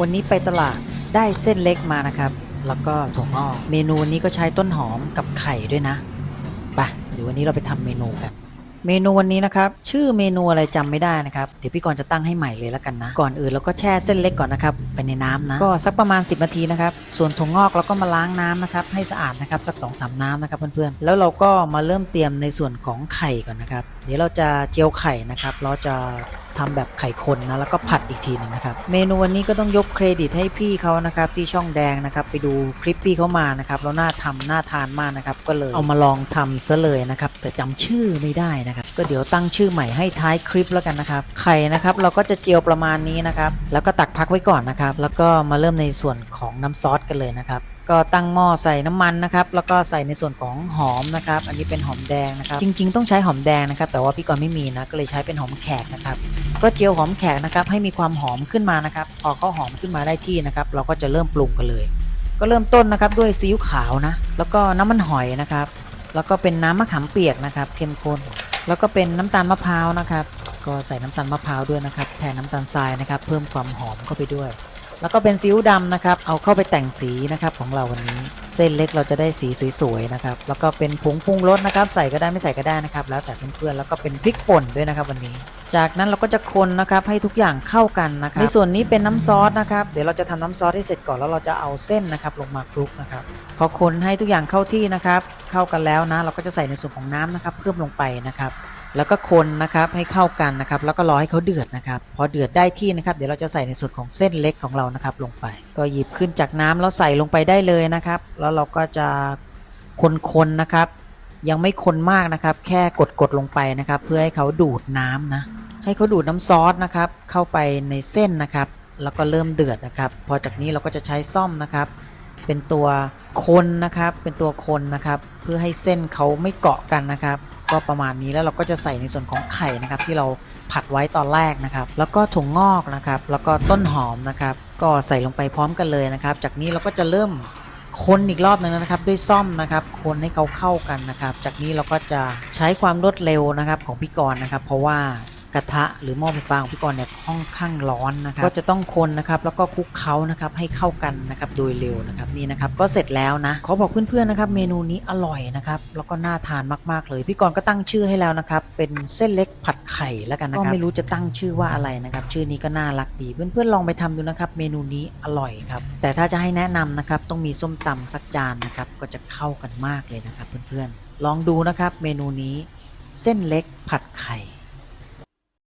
วันนี้ไปตลาดได้เส้นเล็กมานะครับ แล้วก็ถั่วงอก เมนูวันนี้ก็ใช้ต้นหอมกับไข่ด้วยนะไปเดี๋ยววันนี้เราไปทำเมนูกัน เมนูวันนี้นะครับ ชื่อเมนูอะไรจำไม่ได้นะครับ เดี๋ยวพี่กรณ์จะตั้งให้ใหม่เลยแล้วกันนะ ก่อนอื่นเราก็แช่เส้นเล็กก่อนนะครับ ไปในน้ำนะ ก็สักประมาณ 10 นาทีนะครับ ส่วนถั่วงอกเราก็มาล้างน้ำนะครับ ให้สะอาดนะครับ สัก2อสาน้ำนะครับเพื่อนๆ แล้วเราก็มาเริ่มเตรียมในส่วนของไข่ก่อนนะครับ เดี๋ยวเราจะเจียวไข่นะครับ เราจะ ทำแบบไข่คนนะแล้วก็ผัดอีกทีหนึงนะครับเมนูวันนี้ก็ต้องยกเครดิตให้พี่เขานะครับที่ช่องแดงนะครับไปดูคลิปพี่เขามานะครับแล้วน่าทำน่าทานมากนะครับก็เลยเอามาลองทำซะเลยนะครับแต่จำชื่อไม่ได้นะครับก็เดี๋ยวตั้งชื่อใหม่ให้ท้ายคลิปแล้วกันนะครับไข่นะครับเราก็จะเจียวประมาณนี้นะครับแล้วก็ตักพักไว้ก่อนนะครับแล้วก็มาเริ่มในส่วนของน้ำซอสกันเลยนะครับก็ตั้งหม้อใส่น้ำมันนะครับแล้วก็ใส่ในส่วนของหอมนะครับ อันนี้เป็นหอมแดงนะครับ จริง ๆ ต้องใช้หอมแดงนะครับ แต่ว่าพี่กรณ์ไม่มีนะก็เลยใช้เป็นหอมแขกนะครับ ก็เจียวหอมแขกนะครับให้มีความหอมขึ้นมานะครับพอเขาหอมขึ้นมาได้ที่นะครับ เราก็จะเริ่มปรุงกันเลย ก็เริ่มต้นนะครับด้วยซีอิ๊วขาวนะแล้วก็น้ำมันหอยนะครับ แล้วก็เป็นน้ำมะขามเปียกนะครับเข้มข้นแล้วก็เป็นน้ำตาลมะพร้าวนะครับ ก็ใส่น้ำตาลมะพร้าวด้วยนะครับแทนน้ำตาลทรายนะครับ เพิ่มความหอมเข้าไปด้วย แล้วก็เป็นซีอิ๊วดำนะครับเอาเข้าไปแต่งสีนะครับของเราวันนี้ เส้นเล็กเราจะได้สีสวยๆนะครับแล้วก็เป็นผงปรุงรสนะครับ ใส่ก็ได้ไม่ใส่ก็ได้นะครับ แล้วแต่เพื่อนๆแล้วก็เป็นพริกป่นด้วยนะครับวันนี้ จากนั้นเราก็จะคนนะครับให้ทุกอย่างเข้ากันนะครับในส่วนนี้เป็นน้ำซอสนะครับ เดี๋ยวเราจะทำน้ำซอสให้เสร็จก่อนแล้วเราจะเอาเส้นนะครับลงมาคลุกนะครับ พอคนให้ทุกอย่างเข้าที่นะครับ เข้ากันแล้วนะ เราก็จะใส่ในส่วนของน้ำนะครับ เพิ่มลงไปนะครับ แล้วก็คนนะครับให้เข้ากันนะครับ แล้วก็รอให้เขาเดือดนะครับ พอเดือดได้ที่นะครับ เดี๋ยวเราจะใส่ในส่วนของเส้นเล็กของเรานะครับ ลงไป ก็หยิบขึ้นจากน้ำแล้วใส่ลงไปได้เลยนะครับ แล้วเราก็จะคนๆนะครับ ยังไม่คนมากนะครับ แค่กดๆลงไปนะครับ เพื่อให้เขาดูดน้ำนะ ให้เขาดูดน้ำซอสนะครับ เข้าไปในเส้นนะครับ แล้วก็เริ่มเดือดนะครับ พอจากนี้เราก็จะใช้ซ่อมนะครับ เป็นตัวคนนะครับ เป็นตัวคนนะครับ เพื่อให้เส้นเขาไม่เกาะกันนะครับ ก็ประมาณนี้แล้วเราก็จะใส่ในส่วนของไข่นะครับ ที่เราผัดไว้ตอนแรกนะครับ แล้วก็ถั่วงอกนะครับ แล้วก็ต้นหอมนะครับ ก็ใส่ลงไปพร้อมกันเลยนะครับ จากนี้เราก็จะเริ่มคนอีกรอบหนึงนะครับด้วยซ่อมนะครับ คนให้เขาเข้ากันนะครับ จากนี้เราก็จะใช้ความรวดเร็วนะครับของพี่กรณ์นะครับ เพราะว่า กระทะหรือหม้อไฟฟ้าของพี่กรณ์เนี่ยค่อนข้างร้อนนะครับก็จะต้องคนนะครับแล้วก็คลุกเคล้านะครับให้เข้ากันนะครับโดยเร็วนะครับนี่นะครับก็เสร็จแล้วนะขอบอกเพื่อนๆนะครับเมนูนี้อร่อยนะครับแล้วก็น่าทานมากๆเลยพี่กรณ์ก็ตั้งชื่อให้แล้วนะครับเป็นเส้นเล็กผัดไข่แล้วกันนะครับก็ไม่รู้จะตั้งชื่อว่าอะไรนะครับชื่อนี้ก็น่ารักดีเพื่อนๆลองไปทำดูนะครับเมนูนี้อร่อยครับแต่ถ้าจะให้แนะนำนะครับต้องมีส้มตำสักจานนะครับก็จะเข้ากันมากเลยนะครับเพื่อนๆลองดูนะครับเมนูนี้เส้นเล็กผัดไข่